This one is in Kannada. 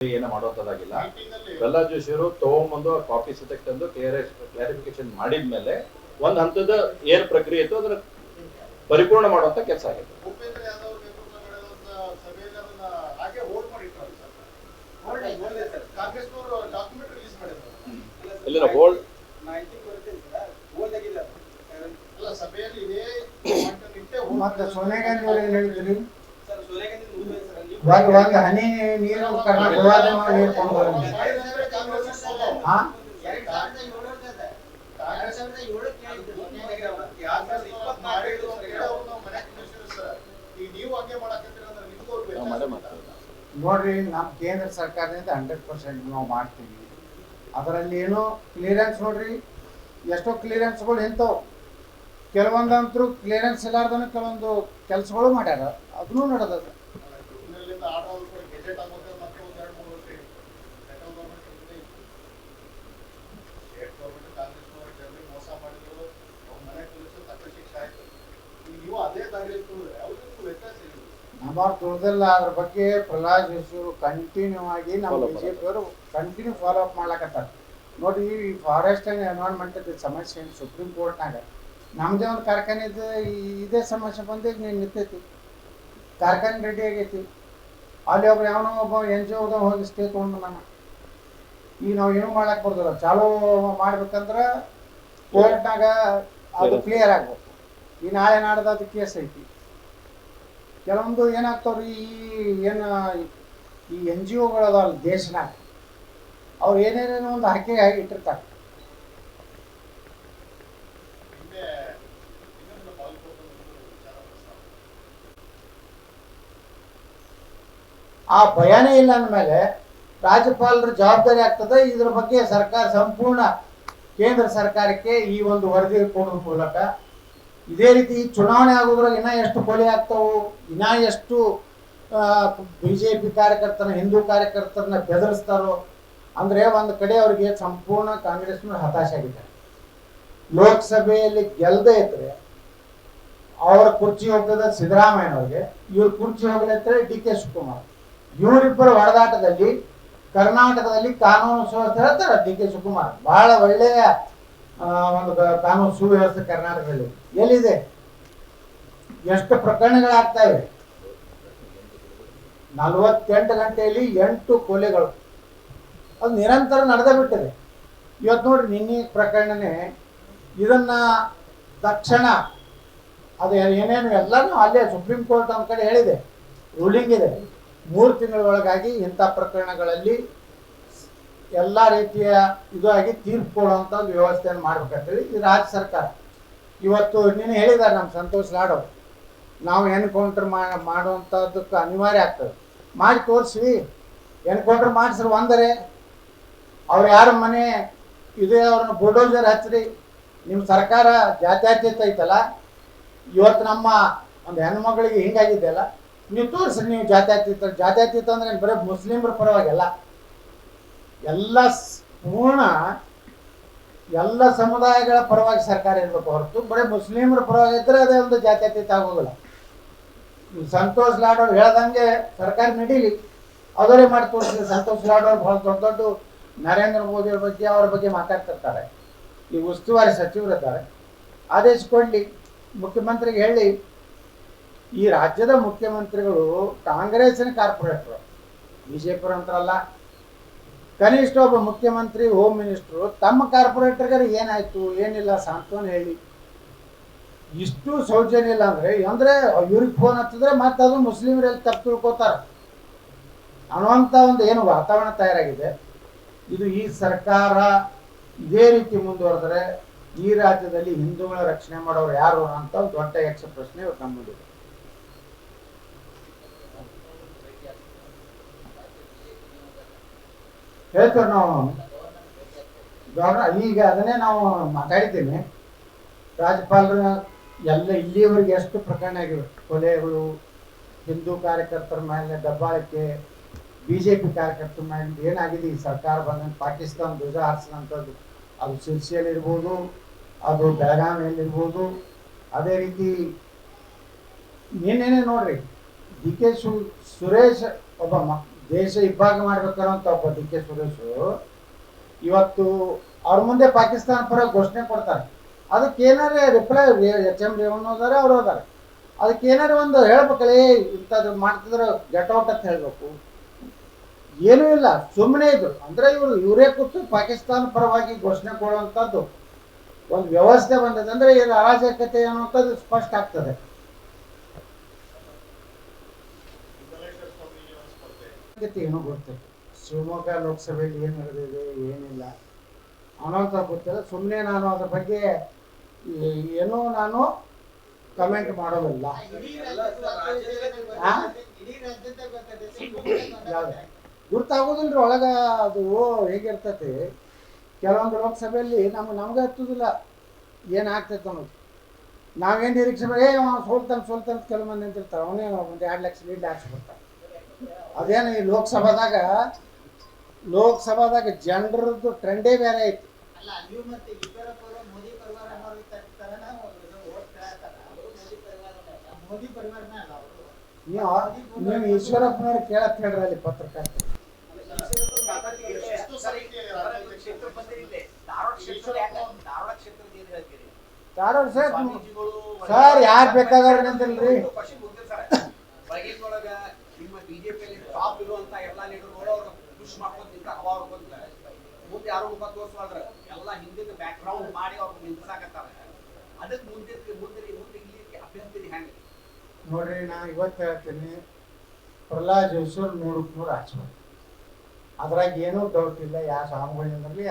ಏನು ಮಾಡುವಂಥದ್ದಾಗಿಲ್ಲ ಪ್ರಹ್ಲಾದ್ ಜೋಶಿ ಅವರು ತಗೊಂಬಂದು ಕಾಪಿ ಸತಕ್ ತಂದು ಕ್ಲಾರಿಫಿಕೇಶನ್ ಮಾಡಿದ್ಮೇಲೆ ಒಂದ್ ಹಂತದ ಏನ್ ಪ್ರಕ್ರಿಯೆ ಇತ್ತು ಅದ್ರ ಪರಿಪೂರ್ಣ ಮಾಡುವಂತ ಕೆಲಸ ಆಗಿದೆ ಭೂಪೇಂದ್ರ ಹೋಲ್ಡ್ ಸಭೆಯಲ್ಲಿ ಸರ್. ಹನಿ ನೀರು ನೋಡ್ರಿ ನಮ್ಮ ಕೇಂದ್ರ ಸರ್ಕಾರದಿಂದ ಹಂಡ್ರೆಡ್ ಪರ್ಸೆಂಟ್ ನಾವು ಮಾಡ್ತೀವಿ. ಅದರಲ್ಲಿ ಏನೋ ಕ್ಲಿಯರೆನ್ಸ್ ನೋಡ್ರಿ, ಎಷ್ಟೋ ಕ್ಲಿಯರೆನ್ಸ್ಗಳು ಇಂಥವು ಕೆಲವೊಂದಂತರೂ ಕ್ಲಿಯರೆನ್ಸ್ ಇಲ್ಲಾರ್ದನ ಕೆಲವೊಂದು ಕೆಲಸಗಳು ಮಾಡ್ಯಾರ. ಅದನ್ನೂ ನಡೆದದ. ಇದರಿಂದ ಆಡೋದು ಕೂಡ ಗೆಜೆಟ್ ಆಗೋದು ಮತ್ತೆ ಒಂದ್ ಎರಡು ಮೂರು ವರ್ಷ ಹಿಡಿತು. ಸೆಂಟ್ರಲ್ ಗೌರ್ಮೆಂಟ್ ಇದ್ದೇ ಇತ್ತು. ಸ್ಟೇಟ್ ಗೌರ್ಮೆಂಟ್ ಕಾಂಗ್ರೆಸ್ನವರು ಜನರಿಗೆ ಮೋಸ ಮಾಡಿದ್ರು. ಅವ್ರ ಮನೆ ಕೂರಿಸಿ ತಕ್ಕ ಶಿಕ್ಷೆ ಆಯ್ತು. ನೀವು ಅದೇ ದಾರಿಯಲ್ಲಿ ತುಳಿದ್ರೆ ಅವ್ರಿಗೂ ವ್ಯತ್ಯಾಸ ಇಲ್ಲ? ನಮ್ಮ ತುಳಿದಲ್ಲ ಅದ್ರ ಬಗ್ಗೆ ಪ್ರಹ್ಲಾದ್ ಜೋಶಿಯವರು ಕಂಟಿನ್ಯೂ ಆಗಿ ನಮ್ಮ ಬಿ ಜೆ ಪಿಯವರು ಕಂಟಿನ್ಯೂ ಫಾಲೋ ಅಪ್ ಮಾಡ್ಲಕತ್ತಾರ ನೋಡಿ ಈ ಫಾರೆಸ್ಟ್ ಆ್ಯಂಡ್ ಎನ್ವೈರ್ಮೆಂಟ್ ಸಮಸ್ಯೆ ಸುಪ್ರೀಂ ಕೋರ್ಟ್ನಾಗ ನಮ್ಮದೇ ಒಂದು ಕಾರ್ಖಾನೆ ಇದೆ ಇದೇ ಸಮಸ್ಯೆ ಬಂದು ನಿಂತೈತಿ. ಕಾರ್ಖಾನೆ ರೆಡಿ ಆಗೈತಿ. ಅಲ್ಲಿ ಒಬ್ರು ಯಾವನೋ ಒಬ್ಬ ಎನ್ ಜಿ ಒದ ಹೋಗಿ ಸ್ಟೇ ತೊಗೊಂಡು ನಾನು ಈಗ ನಾವು ಏನೂ ಮಾಡಕ್ ಬರ್ತದ ಚಾಲೂ ಮಾಡ್ಬೇಕಂದ್ರೆ ಕೋರ್ಟ್ನಾಗ ಅದು ಕ್ಲಿಯರ್ ಆಗ್ಬೇಕು. ಈ ನಾಳೆ ನಾಡ್ದ ಅದು ಕೇಸ್ ಐತಿ. ಕೆಲವೊಂದು ಏನಾಗ್ತಾವ್ರಿ ಈ ಏನು ಈ ಎನ್ ಜಿ ಒಗಳು ಅಲ್ಲಿ ದೇಶನಾಗ ಅವ್ರು ಏನೇನೇನೋ ಒಂದು ಹಾಕಿ ಇಟ್ಟಿರ್ತಾರೆ. ಆ ಭಯನೇ ಇಲ್ಲ ಅಂದಮೇಲೆ ರಾಜ್ಯಪಾಲರ ಜವಾಬ್ದಾರಿ ಆಗ್ತದೆ. ಇದ್ರ ಬಗ್ಗೆ ಸರ್ಕಾರ ಸಂಪೂರ್ಣ ಕೇಂದ್ರ ಸರ್ಕಾರಕ್ಕೆ ಈ ಒಂದು ವರದಿ ಕೊಡೋದ್ರ ಮೂಲಕ. ಇದೇ ರೀತಿ ಚುನಾವಣೆ ಆಗೋದ್ರಾಗ ಇನ್ನ ಎಷ್ಟು ಕೊಲೆ ಆಗ್ತಾವು, ಇನ್ನ ಎಷ್ಟು ಬಿ ಜೆ ಕಾರ್ಯಕರ್ತರನ್ನ, ಹಿಂದೂ ಕಾರ್ಯಕರ್ತರನ್ನ ಬೆದರಿಸ್ತಾರೋ, ಅಂದ್ರೆ ಒಂದು ಕಡೆ ಅವರಿಗೆ ಸಂಪೂರ್ಣ ಕಾಂಗ್ರೆಸ್ನ ಹತಾಶೆ ಆಗಿದ್ದಾರೆ. ಲೋಕಸಭೆಯಲ್ಲಿ ಗೆಲ್ಲದೆ ಇದ್ರೆ, ಅವರ ಕುರ್ಚಿ ಹೋಗ್ತದೆ ಸಿದ್ದರಾಮಯ್ಯನವ್ರಿಗೆ. ಇವ್ರ ಕುರ್ಚಿ ಹೋಗ್ಲತ್ತಾರೆ ಡಿ ಕೆ ಶಿವಕುಮಾರ್. ಇವರಿಬ್ಬರ ಹೊಡೆದಾಟದಲ್ಲಿ ಕರ್ನಾಟಕದಲ್ಲಿ ಕಾನೂನು ಸುವ್ಯವಸ್ಥೆ ಹೇಳ್ತಾರೆ ಡಿ ಕೆ ಶಿವಕುಮಾರ್. ಬಹಳ ಒಳ್ಳೆಯ ಒಂದು ಕಾನೂನು ಸುವ್ಯವಸ್ಥೆ ಕರ್ನಾಟಕದಲ್ಲಿ. ಎಲ್ಲಿದೆ? ಎಷ್ಟು ಪ್ರಕರಣಗಳಾಗ್ತಾ ಇವೆ? ನಲವತ್ತೆಂಟು ಗಂಟೆಯಲ್ಲಿ ಎಂಟು ಕೊಲೆಗಳು. ಅದು ನಿರಂತರ ನಡೆದೇ ಬಿಟ್ಟಿದೆ. ಇವತ್ತು ನೋಡಿ, ನಿನ್ನೆ ಪ್ರಕರಣನೇ ಇದನ್ನ ತಕ್ಷಣ ಅದು ಏನೇನು ಎಲ್ಲನೂ ಅಲ್ಲೇ ಸುಪ್ರೀಂ ಕೋರ್ಟ್ ಒಂದು ಕಡೆ ಹೇಳಿದೆ. ರೂಲಿಂಗ್ ಇದೆ. ಮೂರು ತಿಂಗಳ ಒಳಗಾಗಿ ಇಂಥ ಪ್ರಕರಣಗಳಲ್ಲಿ ಎಲ್ಲ ರೀತಿಯ ಇದು ಆಗಿ ತೀರ್ಪು ಕೊಡುವಂಥ ಒಂದು ವ್ಯವಸ್ಥೆಯನ್ನು ಮಾಡ್ಬೇಕಂತೇಳಿ ಈ ರಾಜ್ಯ ಸರ್ಕಾರ. ಇವತ್ತು ನೀನು ಹೇಳಿದ್ದಾರೆ ನಮ್ಮ ಸಂತೋಷ್ ಲಾಡ್ ನಾವು ಎನ್ಕೌಂಟರ್ ಮಾಡುವಂಥದ್ದಕ್ಕೆ ಅನಿವಾರ್ಯ ಆಗ್ತದೆ. ಮಾಡಿ ತೋರಿಸ್ವಿ ಎನ್ಕೌಂಟರ್ ಮಾಡಿಸ್ರು ಒಂದರೆ, ಅವ್ರು ಯಾರ ಮನೆ, ಇದೇ ಅವ್ರನ್ನ ಬುಲ್ಡೋಜರ್ ಹಚ್ಚಿರಿ. ನಿಮ್ಮ ಸರ್ಕಾರ ಜಾತ್ಯಾತೀತ ಐತಲ್ಲ, ಇವತ್ತು ನಮ್ಮ ಒಂದು ಹೆಣ್ಮಗಳಿಗೆ ಹಿಂಗಾಗಿದೆಯಲ್ಲ ನೀವು ತೋರಿಸಿ, ನೀವು ಜಾತ್ಯತೀತ ಜಾತ್ಯತೀತ ಅಂದ್ರೆ ಬರೀ ಮುಸ್ಲಿಮ್ರ ಪರವಾಗಿಲ್ಲ. ಎಲ್ಲ ಪೂರ್ಣ ಎಲ್ಲ ಸಮುದಾಯಗಳ ಪರವಾಗಿ ಸರ್ಕಾರ ಇರಬೇಕು ಹೊರತು, ಬರೀ ಮುಸ್ಲಿಮ್ರ ಪರವಾಗಿ ಇದ್ರೆ ಅದೇ ಒಂದು ಜಾತ್ಯತೀತ ಆಗೋದಿಲ್ಲ. ಸಂತೋಷ್ ಲಾಡೋರು ಹೇಳ್ದಂಗೆ ಸರ್ಕಾರ ನಡೀಲಿ. ಅವರೇ ಮಾಡಿ ಸಂತೋಷ್ ಲಾಡೋರು ಬಹಳ ದೊಡ್ಡ ದೊಡ್ಡ ನರೇಂದ್ರ ಮೋದಿಯವ್ರ ಬಗ್ಗೆ, ಅವ್ರ ಬಗ್ಗೆ ಮಾತಾಡ್ತಿರ್ತಾರೆ. ಈ ಉಸ್ತುವಾರಿ ಸಚಿವರಿದ್ದಾರೆ. ಆದೇಶ ಕೊಡ್ಲಿ ಮುಖ್ಯಮಂತ್ರಿಗೆ ಹೇಳಿ ಈ ರಾಜ್ಯದ ಮುಖ್ಯಮಂತ್ರಿಗಳು ಕಾಂಗ್ರೆಸ್ಸಿನ ಕಾರ್ಪೊರೇಟ್ರು ಬಿಜೆಪಿ ಅಂತಾರಲ್ಲ. ಕನಿಷ್ಠ ಒಬ್ಬ ಮುಖ್ಯಮಂತ್ರಿ, ಹೋಮ್ ಮಿನಿಸ್ಟ್ರು, ತಮ್ಮ ಕಾರ್ಪೊರೇಟರ್ಗೆ ಏನಾಯ್ತು, ಏನಿಲ್ಲ ಸಾಂತ್ವನ ಹೇಳಿ. ಇಷ್ಟು ಸೌಜನ್ಯ ಇಲ್ಲ ಅಂದ್ರೆ ಅಂದ್ರೆ ಇವ್ರಿಗೆ ಫೋನ್ ಹಚ್ಚಿದ್ರೆ ಮತ್ತೆ ಅದು ಮುಸ್ಲಿಮರಲ್ಲಿ ತಪ್ಪು ತಿಳ್ಕೋತಾರೆ ಅನ್ನುವಂಥ ಒಂದು ಏನು ವಾತಾವರಣ ತಯಾರಾಗಿದೆ. ಇದು ಈ ಸರ್ಕಾರ ಇದೇ ರೀತಿ ಮುಂದುವರೆದ್ರೆ ಈ ರಾಜ್ಯದಲ್ಲಿ ಹಿಂದೂಗಳ ರಕ್ಷಣೆ ಮಾಡೋರು ಯಾರು ಅಂತ ದೊಡ್ಡ ಯಕ್ಷ ಪ್ರಶ್ನೆ ಇವತ್ತು ನಮ್ಮ ಹೇಳ್ತೇವೆ ನಾವು. ಈಗ ಅದನ್ನೇ ನಾವು ಮಾತಾಡಿದ್ದೇನೆ ರಾಜ್ಯಪಾಲರ ಎಲ್ಲ ಇಲ್ಲಿಯವರೆಗೆ ಎಷ್ಟು ಪ್ರಕರಣ ಆಗಿವೆ? ಕೊಲೆಗಳು, ಹಿಂದೂ ಕಾರ್ಯಕರ್ತರ ಮೇಲೆ ದಬ್ಬಾಳಿಕೆ ಬಿ ಜೆ ಪಿ ಕಾರ್ಯಕರ್ತರ ಮೇಲೆ ಏನಾಗಿದೆ? ಈ ಸರ್ಕಾರ ಬಂದ ಪಾಕಿಸ್ತಾನ ಧ್ವಜ ಹಾರಿಸಿದಂಥದ್ದು. ಅದು ಸಿರ್ಸಿಯಲ್ಲಿ ಇರ್ಬೋದು, ಅದು ಬೆಳಗಾವಿಯಲ್ಲಿ ಇರ್ಬೋದು. ಅದೇ ರೀತಿ ನಿನ್ನೆನೆ ನೋಡ್ರಿ, ಡಿ ಕೆ ಸುರೇಶ್, ಒಬ್ಬ ದೇಶ ಇಬ್ಬಾಗ ಮಾಡ್ಬೇಕಾರಂತ ಒಬ್ಬ ಡಿ ಕೆ ಸುರೇಶ್, ಇವತ್ತು ಅವ್ರ ಮುಂದೆ ಪಾಕಿಸ್ತಾನ ಪರ ಘೋಷಣೆ ಕೊಡ್ತಾರೆ. ಅದಕ್ಕೆ ಏನಾರೇ ರಿಪ್ಲೈ ಎಚ್ ಎಂ ರೇವಣ್ಣ ಹೋದಾರೆ, ಅವ್ರು ಹೋದಾರೆ. ಅದಕ್ಕೆ ಏನಾರ ಒಂದು ಹೇಳ್ಬೇಕಲ್ಲ ಏ ಇಂಥದ್ದು ಮಾಡ್ತಿದ್ರೆ ಗೆಟ್ ಔಟ್ ಅಂತ ಹೇಳಬೇಕು. ಏನೂ ಇಲ್ಲ ಸುಮ್ಮನೆ ಇದ್ರು. ಅಂದ್ರೆ ಇವರು, ಇವರೇ ಕೂತು ಪಾಕಿಸ್ತಾನ ಪರವಾಗಿ ಘೋಷಣೆ ಕೊಡುವಂಥದ್ದು ಒಂದು ವ್ಯವಸ್ಥೆ ಬಂದಿದೆ ಅಂದ್ರೆ ಏನು ಅರಾಜಕತೆ ಅನ್ನುವಂಥದ್ದು ಸ್ಪಷ್ಟ ಆಗ್ತದೆ. ಏನೋ ಗೊತ್ತಿಲ್ಲ ಶಿವಮೊಗ್ಗ ಲೋಕಸಭೆಯಲ್ಲಿ ಏನು ನಡೆದಿದೆ, ಏನಿಲ್ಲ. ಅನ್ನೋಂಥ ಗೊತ್ತಿಲ್ಲ. ಸುಮ್ಮನೆ ನಾನು ಅದ್ರ ಬಗ್ಗೆ ಏನೋ ನಾನು ಕಮೆಂಟ್ ಮಾಡೋದಿಲ್ಲ. ಗುರ್ತಾಗೋದಿಲ್ರಿ ಒಳಗ ಅದು ಹೇಗಿರ್ತತಿ. ಕೆಲವೊಂದು ಲೋಕಸಭೆಯಲ್ಲಿ ನಮ್ಗೆ ನಮ್ಗೆ ಹತ್ತುದಿಲ್ಲ. ಏನಾಗ್ತೈತೆ ಅನ್ನೋದು. ನಾವೇನು ನಿರೀಕ್ಷೆ ಮಾಡಿ ಸೋಲ್ತಾನೆ ಸೋಲ್ತಾನೆ ಕೆಲವು ಮಂದಿ ನಿಂತಿರ್ತಾರೆ. ಅವನೇ ಒಂದು ಎರಡು ಲಕ್ಷ ಲೀಡ್ ಹಾಕ್ಸ್ಬಿಡ್ತಾರೆ ಅದೇನು ಈ ಲೋಕಸಭಾದಾಗ ಲೋಕಸಭಾದಾಗ ಜನರದ್ದು ಟ್ರೆಂಡೇ ಬೇರೆ ಐತಿ. ನಾವು ನೀವು ನೀವು ಈಶ್ವರಪ್ಪನವ್ರು ಕೇಳತ್ ಹೇಳ್ರಿ ಅಲ್ಲಿ ಬಂದಿರಿಲ್ಲೇ ಧಾರವಾಡ ಸರ್ ಸರ್, ಯಾರ್ ನಿಂತಿಲ್ರಿ? ಟಾಪ್ ಇರುವಂತ ಎಲ್ಲಾ ಲೀಡರ್ಗಳು ಅವ್ರು ಖುಷಿ ಮಾಡ್ಕೊಂಡು ನಿಂತ ಹವಾ ಹೊಡ್ಕೊಂತ ಮುಂದೆ ಯಾರು ಮುಖ ತೋರ್ಸ್ವಾಳ್ರ ಎಲ್ಲಾ ಹಿಂದಿನ ಬ್ಯಾಕ್ ಮಾಡಿ ಅವ್ರು ನಿಲ್ಸಾಕತ್ತಾರ. ಅದಕ್ಕೆ ಮುಂದೆ ಮುಂದೆ ಮುಂದೆ ಇಲ್ಲಿ ಅಭ್ಯರ್ಥಿ ಹೆಂಗೆ? ನೋಡ್ರಿ, ನಾ ಇವತ್ತು ಹೇಳ್ತೀನಿ, ಪ್ರಹ್ಲಾದ್ ಜೋಶಿ ನೂರಕ್ಕೆ ನೂರು ಹಚ್ಬೇಕು ಅದ್ರಾಗ ಏನೂ ಡೌಟ್ ಇಲ್ಲ ಯಾವ ಸ್ವಾಮಿಗಳಿಂದಲೇ